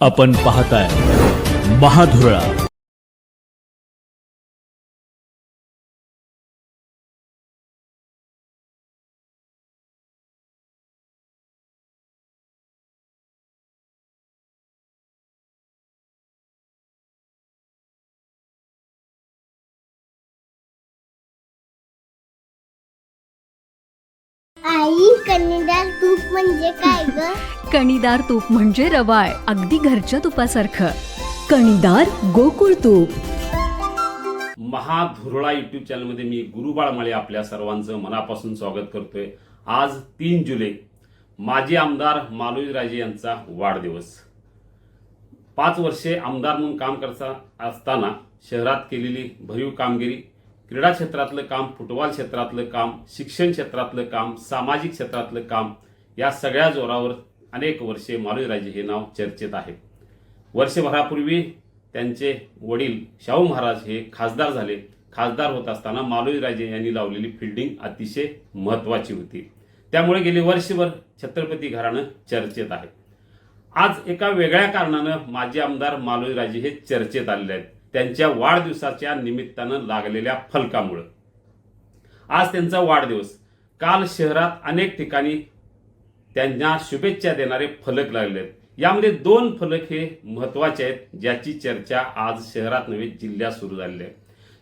आपण पाहताय महाधुरळा. कन्नडार तूप म्हणजे काय ग? कणीदार तूप म्हणजे रवाळ अगदी घरच्या तुपासारखं. कणीदार गोकुळ तूप. महाधुरळा युट्यूब चॅनलमध्ये मी गुरुबाळ माळे आपल्या सर्वांचं मनापासून स्वागत करतोय. आज तीन जुलै. माजी आमदार मालोजी राजे यांचा वाढदिवस. पाच वर्षे आमदार म्हणून काम करता असताना शहरात केलेली भरीव कामगिरी क्रीडा क्षेत्रातलं काम फुटबॉल क्षेत्रातलं काम शिक्षण क्षेत्रातलं काम सामाजिक क्षेत्रातलं काम या सगळ्या जोरावर अनेक वर्षे मालोजीराजे हे नाव चर्चेत आहे. वर्षभरापूर्वी त्यांचे वडील शाहू महाराज हे खासदार झाले. खासदार होत असताना मालोजीराजे यांनी लावलेली फिल्डिंग अतिशय महत्त्वाची होती. त्यामुळे गेली वर्षभर छत्रपती घराणं चर्चेत आहे. आज एका वेगळ्या कारणानं माजी आमदार मालोजीराजे हे चर्चेत आलेले आहेत. त्यांच्या वाढदिवसाच्या निमित्तानं लागलेल्या फलकामुळं. आज त्यांचा वाढदिवस. काल शहरात अनेक ठिकाणी त्यांना शुभेच्छा देणारे फलक लागले आहेत यामध्ये दोन फलक हे महत्त्वाचे आहेत ज्याची चर्चा आज शहरात नव्हे जिल्ह्यात सुरू झालेली आहे.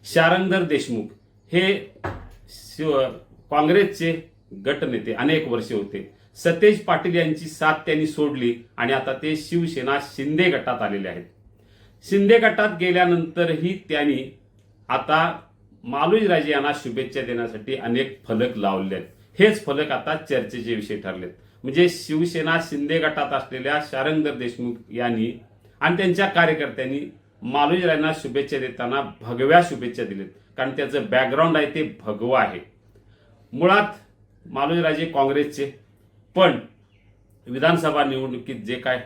शारंगधर देशमुख हे शिव काँग्रेसचे गटनेते अनेक वर्षे होते. सतेज पाटील यांची साथ त्यांनी सोडली आणि आता ते शिवसेना शिंदे गटात आलेले आहेत. शिंदे गटात गेल्यानंतरही त्यांनी आता मालुजराजे यांना शुभेच्छा देण्यासाठी अनेक फलक लावले आहेत हेच फलक आता चर्चेचे विषय ठरलेत. म्हणजे शिवसेना शिंदे गटात असलेल्या शारंगर देशमुख यांनी आणि त्यांच्या कार्यकर्त्यांनी मालुजरायांना शुभेच्छा देताना भगव्या शुभेच्छा दिलेत. कारण त्याचं बॅकग्राऊंड आहे ते भगवं आहे. मुळात मालुजराजे काँग्रेसचे पण विधानसभा निवडणुकीत जे काय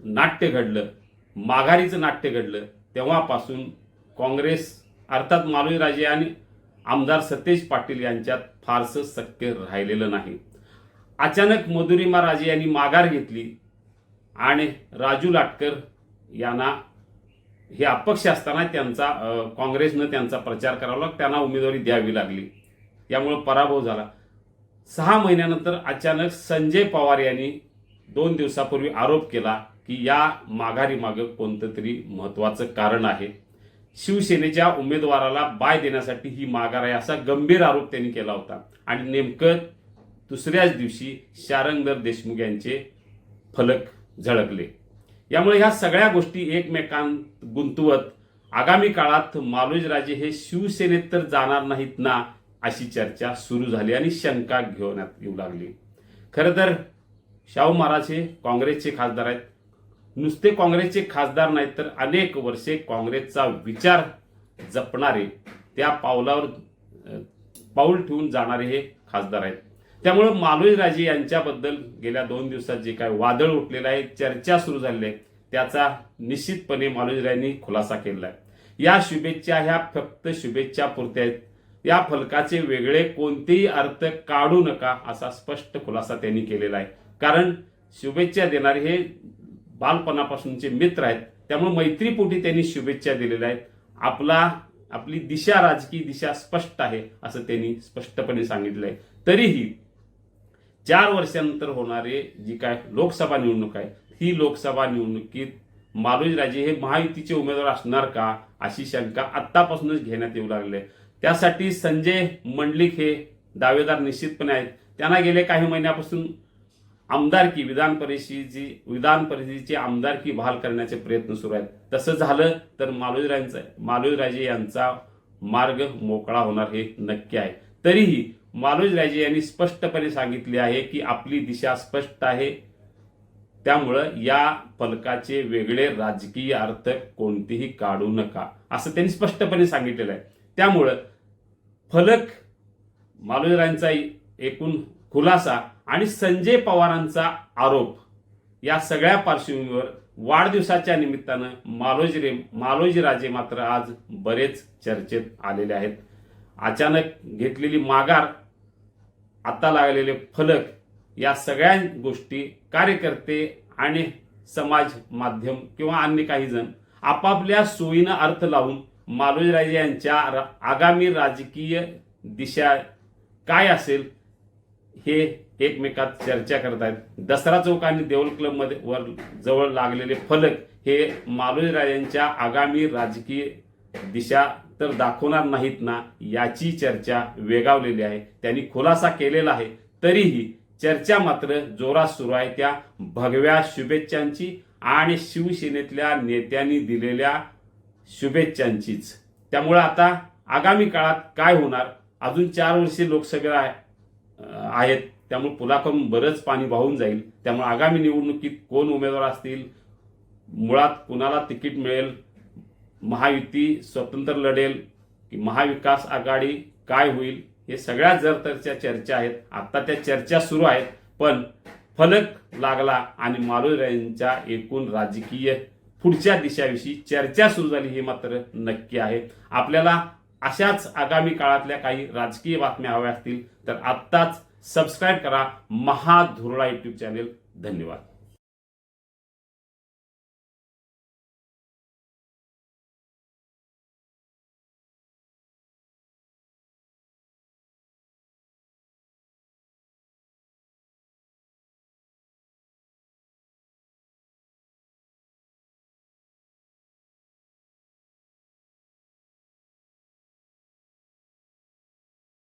नाट्य घडलं माघारीचं नाट्य घडलं तेव्हापासून काँग्रेस अर्थात मालोजीराजे आणि आमदार सतेज पाटील यांच्यात फारसं सत्य राहिलेलं नाही. अचानक मधुरिमा राजे यांनी माघार घेतली आणि राजू लाटकर यांना हे अपक्ष असताना त्यांचा काँग्रेसनं त्यांचा प्रचार करावा लागला त्यांना उमेदवारी द्यावी लागली. यामुळं पराभव झाला. सहा महिन्यानंतर अचानक संजय पवार यांनी दोन दिवसापूर्वी आरोप केला की या माघारी मागं कोणतं तरी महत्वाचं कारण आहे. शिवसेनेच्या उमेदवाराला बाय देण्यासाठी ही माघार आहे असा गंभीर आरोप त्यांनी केला होता. आणि नेमकं दुसऱ्याच दिवशी शारंगधर देशमुख यांचे फलक झळकले. यामुळे ह्या सगळ्या गोष्टी एकमेकांत गुंतवत आगामी काळात मालोजराजे हे शिवसेनेत तर जाणार नाहीत ना अशी चर्चा सुरू झाली आणि शंका घेण्यात येऊ लागली. खरं तर शाहू महाराज हे काँग्रेसचे खासदार आहेत. नुसते काँग्रेसचे खासदार नाहीत तर अनेक वर्षे काँग्रेसचा विचार जपणारे त्या पावलावर पाऊल ठेवून जाणारे हे खासदार आहेत. त्यामुळं मालोजीराजे यांच्याबद्दल गेल्या दोन दिवसात जे काय वादळ उठलेलं आहे चर्चा सुरू झालेली आहे त्याचा निश्चितपणे मालोजरायांनी खुलासा केलेला आहे. या शुभेच्छा ह्या फक्त शुभेच्छा पुरत्या आहेत. या फलकाचे वेगळे कोणतेही अर्थ काढू नका असा स्पष्ट खुलासा त्यांनी केलेला आहे. कारण शुभेच्छा देणारे हे बालपणापासूनचे मित्र आहेत. त्यामुळे मैत्रीपोटी त्यांनी शुभेच्छा दिलेल्या आहेत. आपला आपली दिशा राजकीय दिशा स्पष्ट आहे असं त्यांनी स्पष्टपणे सांगितलं आहे तरीही चार वर्षानंतर होणारे जी काय लोकसभा निवडणूक आहे ही लोकसभा निवडणुकीत मालोजीराजे हे महायुतीचे उमेदवार असणार का अशी शंका आत्तापासूनच घेण्यात येऊ लागली आहे. त्यासाठी संजय मंडलिक हे दावेदार निश्चितपणे आहेत. त्यांना गेले काही महिन्यापासून आमदारकी विधान परिषदेची विधान परिषदेची आमदारकी बहाल करण्याचे प्रयत्न सुरू आहेत. तसं झालं तर मालोजीराजांचा मालोजीराजे यांचा मार्ग मोकळा होणार हे नक्की आहे. तरीही मालोजीराजे यांनी स्पष्टपणे सांगितले आहे की आपली दिशा स्पष्ट आहे. त्यामुळं या फलकाचे वेगळे राजकीय अर्थ कोणतेही काढू नका असं त्यांनी स्पष्टपणे सांगितलेलं आहे. त्यामुळं फलक मालोजीराजांचा एकूण खुलासा आणि संजय पवारांचा आरोप या सगळ्या पार्श्वभूमीवर वाढदिवसाच्या निमित्तानं मालोजी मालोजीराजे मात्र आज बरेच चर्चेत आलेले आहेत. अचानक घेतलेली माघार आता लागलेले फलक या सगळ्या गोष्टी कार्यकर्ते आणि समाज माध्यम किंवा अन्य काही जण आपापल्या सोयीनं अर्थ लावून मालोजीराजे यांच्या आगामी राजकीय दिशा काय असेल हे एकमेकात चर्चा करत आहेत दसरा चौक आणि देवल क्लबमध्ये वर जवळ लागलेले फलक हे मालोजीराजांच्या आगामी राजकीय दिशा तर दाखवणार नाहीत ना याची चर्चा वेगावलेली आहे. त्यांनी खुलासा केलेला आहे. तरीही चर्चा मात्र जोरात सुरू आहे. त्या भगव्या शुभेच्छांची आणि शिवसेनेतल्या नेत्यांनी दिलेल्या शुभेच्छांचीच. त्यामुळे आता आगामी काळात काय होणार? अजून चार वर्षे लोकसभेला आहे. आहेत. त्यामुळे पुलाकडून बरंच पाणी वाहून जाईल. त्यामुळे आगामी निवडणुकीत कोण उमेदवार असतील? मुळात कुणाला तिकीट मिळेल? महायुती स्वतंत्र लढेल की महाविकास आघाडी काय होईल? हे सगळ्या जरतरच्या चर्चा आहेत. आत्ता त्या चर्चा सुरू आहेत. पण फलक लागला आणि मालोजीराजांच्या एकूण राजकीय पुढच्या दिशाविषयी चर्चा सुरू झाली हे मात्र नक्की आहे. आपल्याला अशाच आगामी काळातल्या काही राजकीय बातम्या हव्या असतील तर आत्ताच सबस्क्राईब करा. महाधुरळा यूट्यूब चॅनेल धन्यवाद.